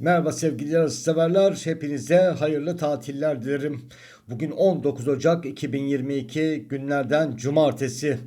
Merhaba sevgili yarışseverler. Hepinize hayırlı tatiller dilerim. Bugün 19 Ocak 2022 günlerden cumartesi.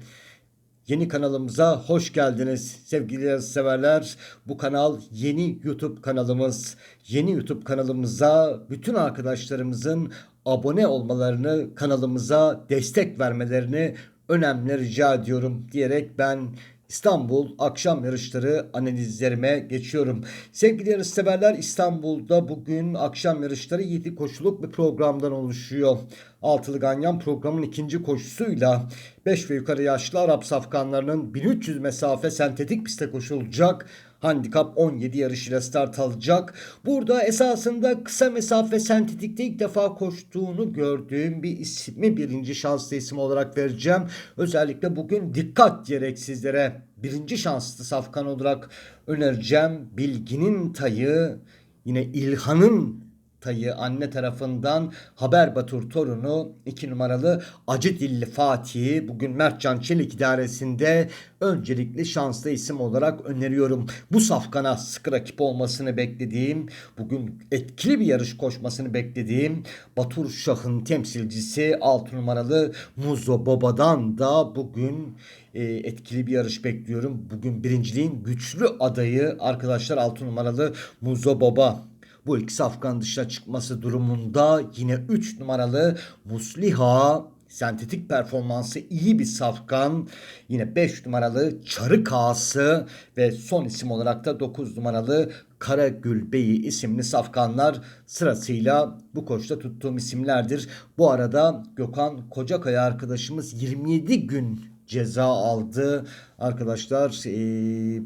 Yeni kanalımıza hoş geldiniz sevgili yarışseverler. Bu kanal yeni YouTube kanalımız. Yeni YouTube kanalımıza bütün arkadaşlarımızın abone olmalarını, kanalımıza destek vermelerini önemli rica ediyorum diyerek ben İstanbul akşam yarışları analizlerime geçiyorum. Sevgili yarışseverler İstanbul'da bugün akşam yarışları 7 koşuluk bir programdan oluşuyor. Altılı Ganyan programın ikinci koşusuyla 5 ve yukarı yaşlı Arap safkanlarının 1300 mesafe sentetik piste koşulacak. Handikap 17 yarışıyla start alacak. Burada esasında kısa mesafe sentetikte ilk defa koştuğunu gördüğüm bir ismi birinci şanslı isim olarak vereceğim. Özellikle bugün dikkat diyerek sizlere birinci şanslı safkan olarak önereceğim. Bilginin tayı yine İlhan'ın Tayı anne tarafından Haber Batur torunu 2 numaralı Acı Dilli Fatih'i bugün Mertcan Çelik idaresinde öncelikli şanslı isim olarak öneriyorum. Bu safkana sıkı rakip olmasını beklediğim, bugün etkili bir yarış koşmasını beklediğim Batur Şah'ın temsilcisi 6 numaralı Muzo Baba'dan da bugün e, etkili bir yarış bekliyorum. Bugün birinciliğin güçlü adayı arkadaşlar 6 numaralı Muzo Baba bu ikisi Afgan dışına çıkması durumunda yine 3 numaralı Musliha sentetik performansı iyi bir safkan. Yine 5 numaralı Çarı Kağısı ve son isim olarak da 9 numaralı Karagül Beyi isimli safkanlar sırasıyla bu koşta tuttuğum isimlerdir. Bu arada Gökhan Kocakaya arkadaşımız 27 gün ceza aldı. Arkadaşlar ee,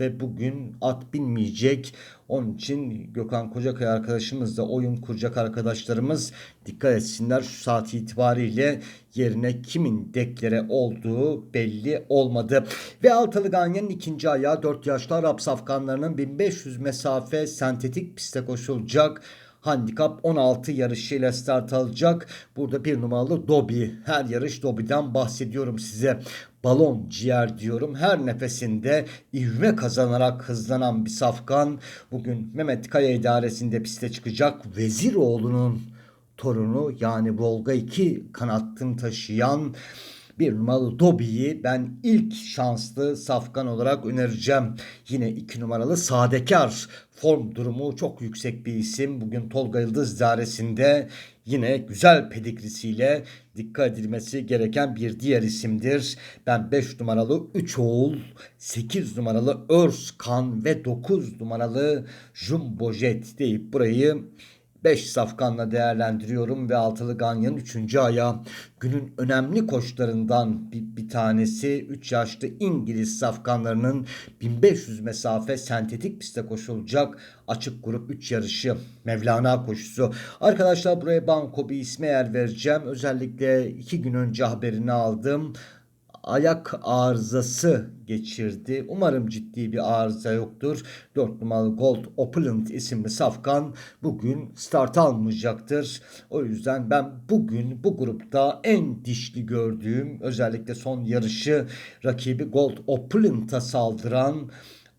ve bugün at binmeyecek. Onun için Gökhan Kocakaya arkadaşımız da oyun kuracak arkadaşlarımız dikkat etsinler. Şu saat itibariyle yerine kimin deklere olduğu belli olmadı. Ve Altılı Ganyan'ın ikinci ayağı 4 yaşlı Arap safkanlarının 1500 mesafe sentetik piste koşulacak. Handikap 16 yarışıyla start alacak. Burada bir numaralı Dobi. Her yarış Dobi'den bahsediyorum size. Balon ciğer diyorum. Her nefesinde ivme kazanarak hızlanan bir safkan. Bugün Mehmet Kaya idaresinde piste çıkacak. Veziroğlu'nun torunu yani Volga 2 kanattını taşıyan bir numaralı Dobi'yi ben ilk şanslı safkan olarak önereceğim. Yine iki numaralı Sadekar form durumu çok yüksek bir isim. Bugün Tolga Yıldız idaresinde yine güzel pedigrisiyle dikkat edilmesi gereken bir diğer isimdir. Ben 5 numaralı 3 oğul, 8 numaralı Örskan ve 9 numaralı Jumbo Jet deyip burayı 5 safkanla değerlendiriyorum ve altılı ganyanın 3. ayağı günün önemli koşlarından bir, bir tanesi 3 yaşlı İngiliz safkanlarının 1500 mesafe sentetik piste koşulacak açık grup 3 yarışı Mevlana koşusu. Arkadaşlar buraya banko bir isme yer vereceğim. Özellikle 2 gün önce haberini aldım ayak arızası geçirdi. Umarım ciddi bir arıza yoktur. 4 numaralı Gold Opulent isimli safkan bugün start almayacaktır. O yüzden ben bugün bu grupta en dişli gördüğüm özellikle son yarışı rakibi Gold Opulent'a saldıran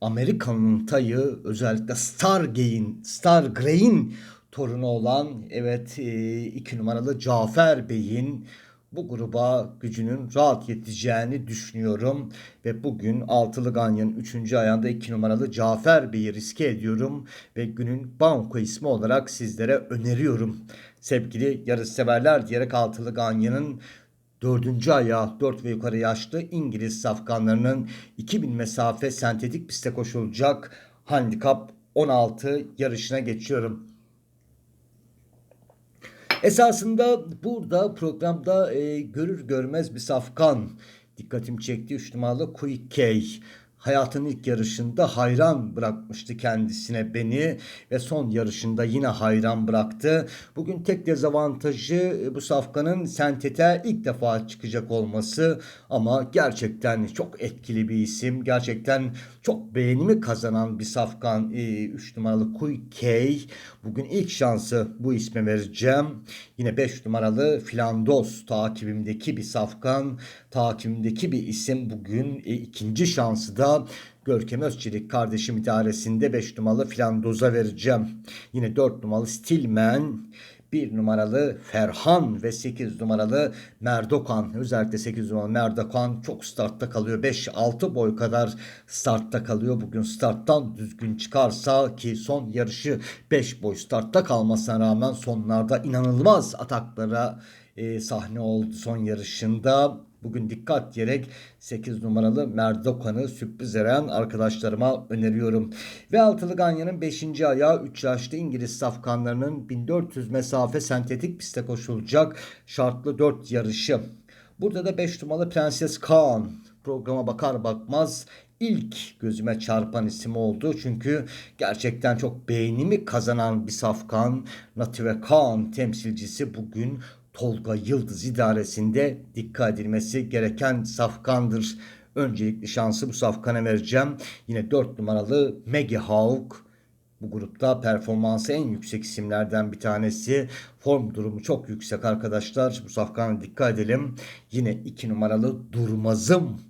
Amerika'nın tayı özellikle Stargain, Stargray'in torunu olan evet 2 numaralı Cafer Bey'in bu gruba gücünün rahat yeteceğini düşünüyorum. Ve bugün Altılı Ganyan'ın 3. ayağında 2 numaralı Cafer Bey'i riske ediyorum. Ve günün banko ismi olarak sizlere öneriyorum. Sevgili yarışseverler diyerek Altılı Ganyan'ın Dördüncü ayağı 4 ve yukarı yaşlı İngiliz safkanlarının 2000 mesafe sentetik piste koşulacak handikap 16 yarışına geçiyorum. Esasında burada programda e, görür görmez bir safkan dikkatim çekti. 3 numaralı Quick K hayatının ilk yarışında hayran bırakmıştı kendisine beni ve son yarışında yine hayran bıraktı. Bugün tek dezavantajı e, bu safkanın sentete ilk defa çıkacak olması ama gerçekten çok etkili bir isim. Gerçekten çok beğenimi kazanan bir safkan 3 e, numaralı Kuy K. Bugün ilk şansı bu isme vereceğim. Yine 5 numaralı Flandos takibimdeki bir safkan. Takibimdeki bir isim bugün e, ikinci şansı da Görkem Özçelik kardeşim idaresinde 5 numaralı Flandoz'a vereceğim. Yine 4 numaralı Stillman, 1 numaralı Ferhan ve 8 numaralı Merdokan. Özellikle 8 numaralı Merdokan çok startta kalıyor. 5-6 boy kadar startta kalıyor. Bugün starttan düzgün çıkarsa ki son yarışı 5 boy startta kalmasına rağmen sonlarda inanılmaz ataklara e, sahne oldu son yarışında. Bugün dikkat diyerek 8 numaralı Merdokan'ı sürpriz eren arkadaşlarıma öneriyorum. Ve altılı Ganya'nın 5. ayağı 3 yaşlı İngiliz safkanlarının 1400 mesafe sentetik piste koşulacak şartlı 4 yarışı. Burada da 5 numaralı Prenses Kaan programa bakar bakmaz ilk gözüme çarpan isim oldu. Çünkü gerçekten çok beğenimi kazanan bir safkan. Native Kaan temsilcisi bugün Tolga Yıldız idaresinde dikkat edilmesi gereken safkandır. Öncelikli şansı bu safkana vereceğim. Yine 4 numaralı Maggie Hawk. Bu grupta performansı en yüksek isimlerden bir tanesi. Form durumu çok yüksek arkadaşlar. Bu safkana dikkat edelim. Yine 2 numaralı Durmazım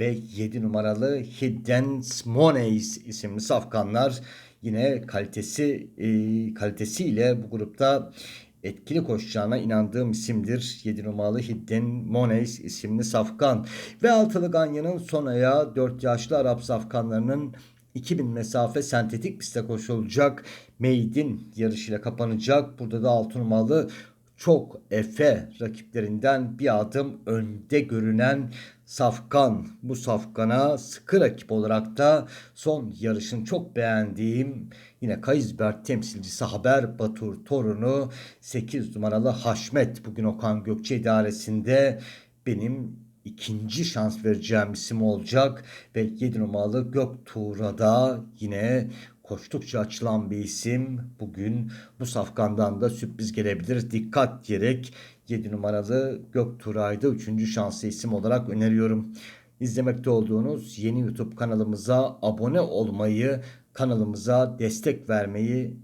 ve 7 numaralı Hidden Moneys isimli safkanlar yine kalitesi e, kalitesiyle bu grupta etkili koşacağına inandığım isimdir. 7 numaralı Hidden Moneys isimli safkan. Ve altılı Ganya'nın son ayağı 4 yaşlı Arap safkanlarının 2000 mesafe sentetik piste koşulacak. Maid'in yarışıyla kapanacak. Burada da 6 numaralı çok Efe rakiplerinden bir adım önde görünen Safkan. Bu Safkan'a sıkı rakip olarak da son yarışın çok beğendiğim yine Kayızberk temsilcisi Haber Batur torunu 8 numaralı Haşmet. Bugün Okan Gökçe idaresinde benim ikinci şans vereceğim isim olacak ve 7 numaralı Göktuğ'a da yine koştukça açılan bir isim. Bugün bu safkandan da sürpriz gelebilir. Dikkat diyerek 7 numaralı Göktuğra'yı da 3. şanslı isim olarak öneriyorum. İzlemekte olduğunuz yeni YouTube kanalımıza abone olmayı, kanalımıza destek vermeyi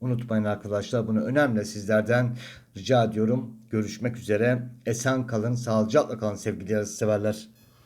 unutmayın arkadaşlar. Bunu önemli sizlerden rica ediyorum. Görüşmek üzere. Esen kalın, sağlıcakla kalın sevgili severler.